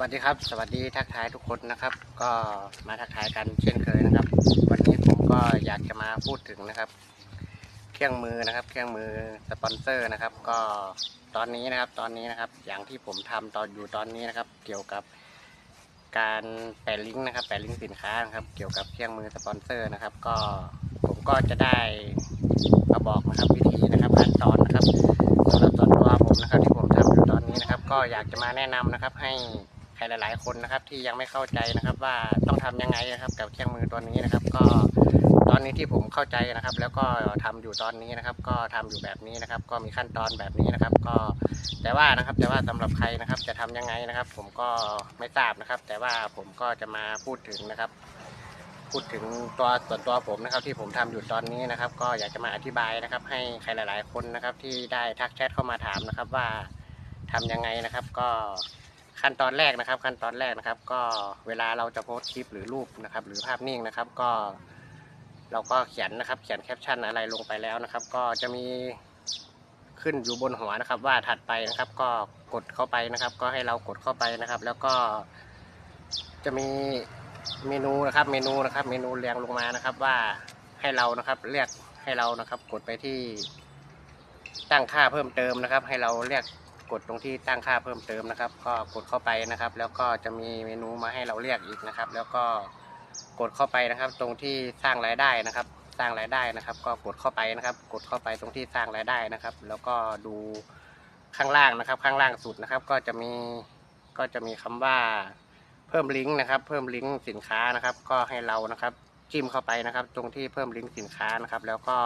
วัสดีครับ สวัสดีทักทายทุกคนนะครับ ก็มาทักทายกันเช่นเคยนะครับ วันนี้ผมก็อยากจะมาพูดถึงนะครับ เครื่องมือนะครับ เครื่องมือสปอนเซอร์นะครับ ก็ตอนนี้นะครับ ตอนนี้นะครับ อย่างที่ผมทำตอนอยู่ตอนนี้นะครับ เกี่ยวกับการแปะลิงก์นะครับ แปะลิงก์สินค้านะครับ เกี่ยวกับเครื่องมือสปอนเซอร์นะครับ ก็ผมก็จะได้มาบอกนะครับวิธีนะครับขั้นตอนนะครับสำหรับส่วนตัวผมนะครับที่ผมทำอยู่ตอนนี้นะครับ ก็อยากจะมาแนะนำนะครับให้ ครหลาย ๆ คนนะครับ ที่ยังไม่เข้าใจนะครับ ว่าต้องทำยังไงนะครับ กับเครื่องมือตัวนี้นะครับ ก็ตอนนี้ที่ผมเข้าใจนะครับ แล้วก็ทำอยู่ตอนนี้นะครับ ก็ทำอยู่แบบนี้นะครับ ก็มีขั้นตอนแบบนี้นะครับ ก็แต่ว่านะครับแต่ว่าสำหรับใครนะครับ จะทำยังไงนะครับ ผมก็ไม่ทราบนะครับ แต่ว่าผมก็จะมาพูดถึงนะครับ พูดถึงตัวส่วนตัวผมนะครับ ที่ผมทำอยู่ตอนนี้นะครับ ก็อยากจะมาอธิบายนะครับ ให้ใครหลาย ๆ คนนะครับ ที่ได้ทักแชทเข้ามาถามนะครับว่าทำยังไงนะครับ ก็ ขั้นตอนแรกนะครับ ขั้นตอนแรกนะครับ ก็เวลาเราจะโพสต์คลิปหรือรูปนะครับ หรือภาพนิ่งนะครับ ก็เราก็เขียนนะครับ เขียนแคปชั่นอะไรลงไปแล้วนะครับ ก็จะมีขึ้นอยู่บนหัวนะครับ ว่าถัดไปนะครับ ก็กดเข้าไปนะครับ ก็ให้เรากดเข้าไปนะครับ แล้วก็จะมีเมนูนะครับ เมนูนะครับ เมนูเรียงลงมานะครับ ว่าให้เรานะครับเรียกให้เรานะครับ กดไปที่ตั้งค่าเพิ่มเติมนะครับ ให้เราเรียก กดตรงที่ตั้งค่าเพิ่มเติมนะครับ ก็กดเข้าไปนะครับ แล้วก็จะมีเมนูมาให้เราเรียกอีกนะครับ แล้วก็กดเข้าไปนะครับ ตรงที่สร้างรายได้นะครับ สร้างรายได้นะครับ ก็กดเข้าไปนะครับ กดเข้าไปตรงที่สร้างรายได้นะครับ แล้วก็ดูข้างล่างนะครับ ข้างล่างสุดนะครับ ก็จะมีก็จะมีคำว่าเพิ่มลิงก์นะครับ เพิ่มลิงก์สินค้านะครับ ก็ให้เรานะครับจิ้มเข้าไปนะครับ ตรงที่เพิ่มลิงก์สินค้านะครับ แล้วก็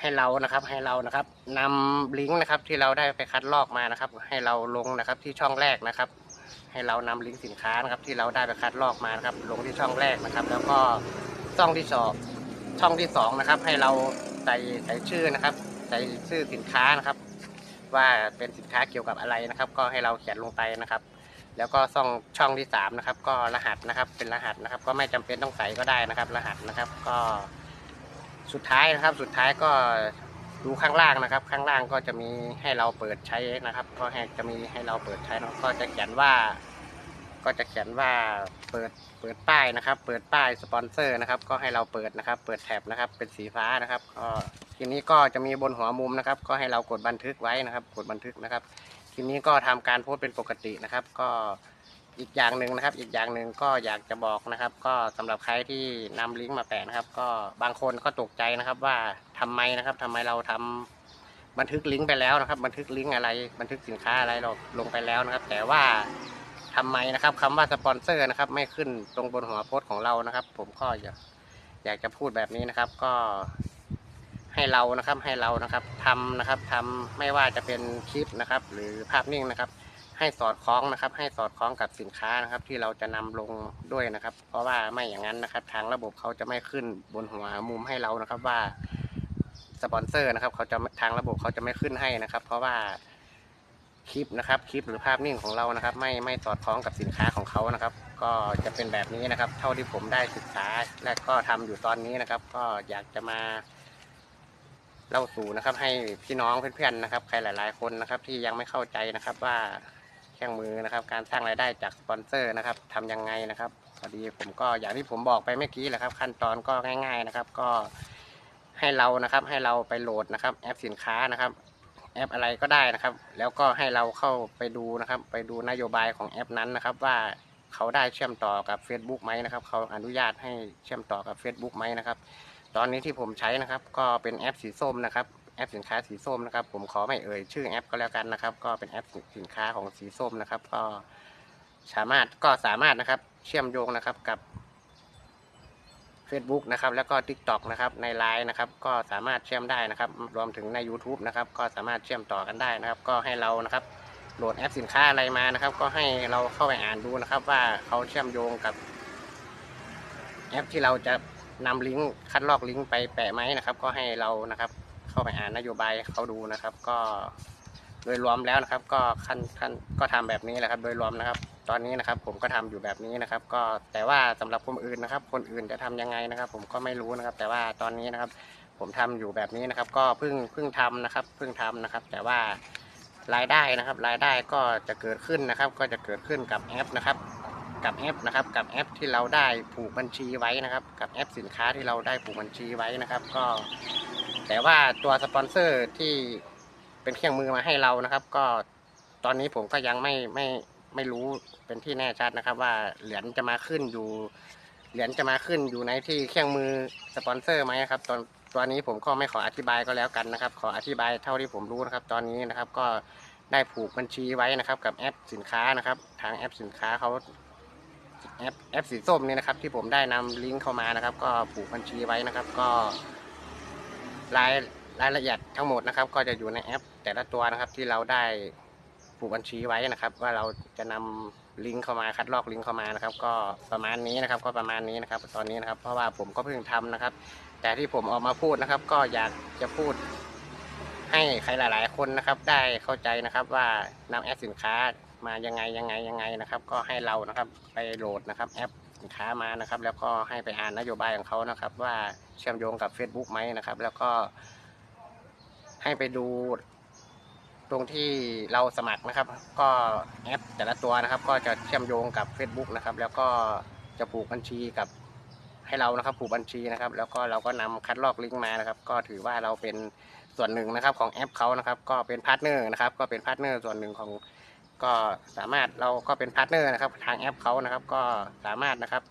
ให้เรานะครับให้เรานะครับนำลิงก์นะครับที่เราได้ไปคัดลอกมานะครับ ให้เราลงนะครับที่ช่องแรกนะครับ ให้เรานำลิงก์สินค้านะครับ ที่เราได้ไปคัดลอกมานะครับ ลงที่ช่องแรกนะครับ แล้วก็ช่องที่สองช่องที่สองนะครับ ให้เราใส่ใส่ชื่อนะครับ ใส่ชื่อสินค้านะครับ ว่าเป็นสินค้าเกี่ยวกับอะไรนะครับ ก็ให้เราเขียนลงไปนะครับ แล้วก็ช่องช่องที่สามนะครับ ก็รหัสนะครับเป็นรหัสนะครับ ก็ไม่จำเป็นต้องใส่ก็ได้นะครับ รหัสนะครับ ก็ สุดท้ายนะครับ สุดท้ายก็ดูข้างล่างนะครับ ข้างล่างก็จะมีให้เราเปิดใช้นะครับ ก็ให้จะมีให้เราเปิดใช้นะก็จะเขียนว่า ก็จะเขียนว่าเปิดเปิดป้ายนะครับ เปิดป้ายสปอนเซอร์นะครับ ก็ให้เราเปิดนะครับ เปิดแท็บนะครับ เป็นสีฟ้านะครับ ก็ทีนี้ก็จะมีบนหัวมุมนะครับ ก็ให้เรากดบันทึกไว้นะครับ กดบันทึกนะครับ ทีนี้ก็ทำการโพสต์เป็นปกตินะครับ ก็ อีกอย่างหนึ่งนะครับ อีกอย่างหนึ่งก็อยากจะบอกนะครับ ก็สำหรับใครที่นำลิงก์มาแปะนะครับ ก็บางคนก็ตกใจนะครับว่าทำไมนะครับทำไมเราทำบันทึกลิงก์ไปแล้วนะครับ บันทึกลิงก์อะไร บันทึกสินค้าอะไรเราลงไปแล้วนะครับ แต่ว่าทำไมนะครับคำว่าสปอนเซอร์นะครับ ไม่ขึ้นตรงบนหัวโพสต์ของเรานะครับ ผมก็อยากอยากจะพูดแบบนี้นะครับ ก็ให้เรานะครับให้เรานะครับทำนะครับทำไม่ว่าจะเป็นคลิปนะครับ หรือภาพนิ่งนะครับ ให้สอดคล้องนะครับ ให้สอดคล้องกับสินค้านะครับ ที่เราจะนำลงด้วยนะครับ เพราะว่าไม่อย่างนั้นนะครับ ทางระบบเขาจะไม่ขึ้นบนหัวมุมให้เรานะครับว่าสปอนเซอร์นะครับเขาจะทางระบบเขาจะไม่ขึ้นให้นะครับ เพราะว่าคลิปนะครับคลิปหรือภาพนิ่งของเรานะครับ ไม่ไม่สอดคล้องกับสินค้าของเขานะครับ ก็จะเป็นแบบนี้นะครับ เท่าที่ผมได้ศึกษาและก็ทำอยู่ตอนนี้นะครับ ก็อยากจะมาเล่าสู่นะครับ ให้พี่น้องเพื่อนๆนะครับ ใครหลาย ๆ คนนะครับ ที่ยังไม่เข้าใจนะครับว่า เครื่องมือนะครับ การสร้างรายได้จากสปอนเซอร์นะครับทำยังไงนะครับพอดีผมก็อย่างที่ผมบอกไปเมื่อกี้แหละครับ ขั้นตอนก็ง่าย ๆนะครับ ก็ให้เรานะครับ ให้เราไปโหลดนะครับ แอปสินค้านะครับ แอปอะไรก็ได้นะครับ แล้วก็ให้เราเข้าไปดูนะครับ ไปดูนโยบายของแอปนั้นนะครับ ว่าเขาได้เชื่อมต่อกับ Facebook ไหมนะครับ เขาอนุญาตให้เชื่อมต่อกับ Facebook ไหมนะครับ ตอนนี้ที่ผมใช้นะครับ ก็เป็นแอปสีส้มนะครับ แอปสินค้าสีส้มนะครับ ผมขอไม่เอ่ยชื่อแอปก็แล้วกันนะครับ ก็เป็นแอปสินค้าของสีส้มนะครับ ก็สามารถก็สามารถนะครับ เชื่อมโยงนะครับกับ Facebook นะครับ แล้วก็ TikTok นะครับใน Line นะครับ ก็สามารถเชื่อมได้นะครับ รวมถึงใน YouTube นะครับ ก็สามารถเชื่อมต่อกันได้นะครับ ก็ให้เรานะครับโหลดแอปสินค้าอะไรมานะครับ ก็ให้เราเข้าไปอ่านดูนะครับ ว่าเขาเชื่อมโยงกับ แอปที่เราจะนำลิงก์คัดลอกลิงก์ไปแปะไหมนะครับ ก็ให้เรานะครับ เข้าไปอ่านนโยบายเขาดูนะครับ ก็โดยรวมแล้วนะครับ ก็ขั้นขั้นก็ทำแบบนี้แหละครับ โดยรวมนะครับ ตอนนี้นะครับ ผมก็ทำอยู่แบบนี้นะครับ ก็แต่ว่าสำหรับคนอื่นนะครับ คนอื่นจะทำยังไงนะครับ ผมก็ไม่รู้นะครับ แต่ว่าตอนนี้นะครับ ผมทำอยู่แบบนี้นะครับ ก็เพิ่งเพิ่งทำนะครับเพิ่งทำนะครับ แต่ว่ารายได้นะครับ รายได้ก็จะเกิดขึ้นนะครับ ก็จะเกิดขึ้นกับแอปนะครับกับแอปนะครับกับแอปที่เราได้ผูกบัญชีไว้นะครับ กับแอปสินค้าที่เราได้ผูกบัญชีไว้นะครับ ก็ แต่ว่าตัวสปอนเซอร์ที่เป็นเครื่องมือมาให้เรานะครับ ก็ตอนนี้ผมก็ยังไม่ไม่ไม่รู้เป็นที่แน่ชัดนะครับ ว่าเหรียญจะมาขึ้นอยู่เหรียญจะมาขึ้นอยู่ในที่เครื่องมือสปอนเซอร์ไหมครับ ตอนตัวนี้ผมก็ไม่ขออธิบายก็แล้วกันนะครับ ขออธิบายเท่าที่ผมรู้นะครับ ตอนนี้นะครับก็ได้ผูกบัญชีไว้นะครับ กับแอปสินค้านะครับ ทางแอปสินค้าเขาแอปแอปสีส้มนี่นะครับ ที่ผมได้นำลิงก์เข้ามานะครับ ก็ผูกบัญชีไว้นะครับ ก็ รายรายละเอียดทั้งหมดนะครับ ก็จะอยู่ในแอป แต่ละตัวนะครับที่เราได้ผูกบัญชีไว้นะครับ ว่าเราจะนำลิงก์เข้ามาคัดลอกลิงก์เข้ามานะครับ ก็ประมาณนี้นะครับ ก็ประมาณนี้นะครับ ตอนนี้นะครับ เพราะว่าผมก็เพิ่งทำนะครับ แต่ที่ผมออกมาพูดนะครับ ก็อยากจะพูดให้ใครหลาย ๆ คนนะครับ ได้เข้าใจนะครับว่านำแอปสินค้ามายังไงยังไงยังไงนะครับ ก็ให้เรานะครับไปโหลดนะครับแอป สินค้ามานะครับ แล้วก็ให้ไปอ่านนโยบายของเขานะครับ ว่าเชื่อมโยงกับ Facebook ไหมนะครับ แล้วก็ให้ไปดูตรงที่เราสมัครนะครับ ก็แอปแต่ละตัวนะครับ ก็จะเชื่อมโยงกับ Facebook นะครับ แล้วก็จะผูกบัญชีกับให้เรานะครับผูกบัญชีนะครับ แล้วก็เราก็นำคัดลอกลิงก์มานะครับ ก็ถือว่าเราเป็นส่วนหนึ่งนะครับของแอปเขานะครับ ก็เป็นพาร์ทเนอร์นะครับ ก็เป็นพาร์ทเนอร์ส่วนหนึ่งของ ก็สามารถเราก็เป็นพาร์ทเนอร์นะครับทางแอปเขานะครับ ก็สามารถนะครับ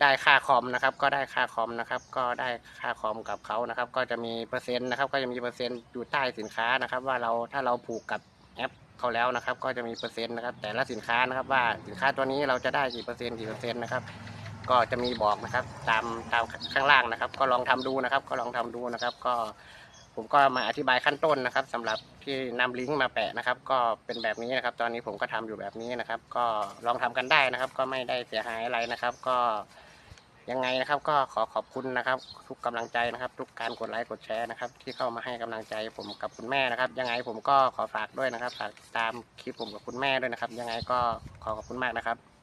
ได้ค่าคอมนะครับ ก็ได้ค่าคอมนะครับ ก็ได้ค่าคอมกับเขานะครับ ก็จะมีเปอร์เซ็นต์นะครับ ก็จะมีเปอร์เซ็นต์อยู่ใต้สินค้านะครับ ว่าเราถ้าเราผูกกับแอปเขาแล้วนะครับ ก็จะมีเปอร์เซ็นต์นะครับ แต่ละสินค้านะครับ ว่าสินค้าตัวนี้เราจะได้กี่เปอร์เซ็นต์กี่เปอร์เซ็นต์นะครับ ก็จะมีบอกนะครับ ตามตามข้างล่างนะครับ ก็ลองทำดูนะครับ ก็ลองทำดูนะครับ ก็ ผมก็มาอธิบายขั้นต้นนะครับสำหรับที่นำลิงก์มาแปะนะครับ ก็เป็นแบบนี้นะครับ ตอนนี้ผมก็ทำอยู่แบบนี้นะครับ ก็ลองทำกันได้นะครับ ก็ไม่ได้เสียหายอะไรนะครับ ก็ยังไงนะครับก็ขอขอบคุณนะครับ ทุกกำลังใจนะครับ ทุกการกดไลค์กดแชร์นะครับ ที่เข้ามาให้กำลังใจผมกับคุณแม่นะครับ ยังไงผมก็ขอฝากด้วยนะครับ ฝากติดตามคลิปผมกับคุณแม่ด้วยนะครับ ยังไงก็ขอขอบคุณมากนะครับ